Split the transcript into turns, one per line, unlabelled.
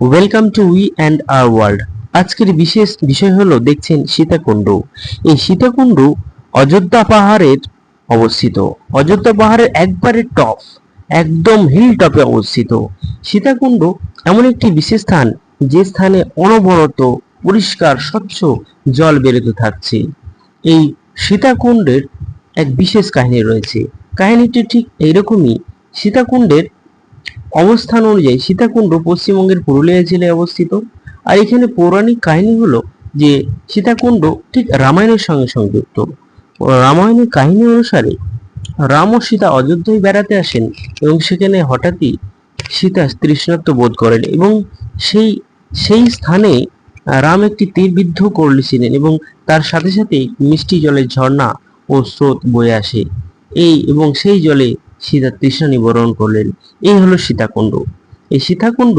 Welcome to we and our world আজকের বিশেষ বিষয় হলো, দেখছেন সীতাকুণ্ড। এই সীতাকুণ্ড অযোধ্যা পাহাড়ের অবস্থিত। অযোধ্যা পাহাড়ের একবারে টপ একদম হিল টপে অবস্থিত। সীতাকুণ্ড এমন একটি বিশেষ স্থান, যে স্থানে অনবরত পরিষ্কার, স্বচ্ছ জল বেরোতে থাকছে। এই সীতাকুণ্ডের এক বিশেষ কাহিনী রয়েছে। কাহিনীটি ঠিক এইরকমই, সীতাকুণ্ডের অবস্থান অনুযায়ী সীতাকুণ্ড পশ্চিমবঙ্গের পুরুলিয়া জেলায় অবস্থিত। আর এখানে পৌরাণিক কাহিনী হলো যে সীতাকুণ্ড ঠিক রামায়ণের সঙ্গে সংযুক্ত। রামায়ণের কাহিনী অনুসারে রাম ও সীতা অযোধ্যায় বেড়াতে আসেন এবং সেখানে হঠাৎই সীতা তৃষ্ণাত্ম বোধ করেন এবং সেই সেই স্থানে রাম একটি তীর বিদ্ধ করলেছিলেন এবং তার সাথে সাথে মিষ্টি জলের ঝর্ণা ও স্রোত বয়ে আসে। এই এবং সেই জলে সীতা তৃষ্ণা নিবারণ করলেন। এই হলো সীতাকুণ্ড। এই সীতাকুণ্ড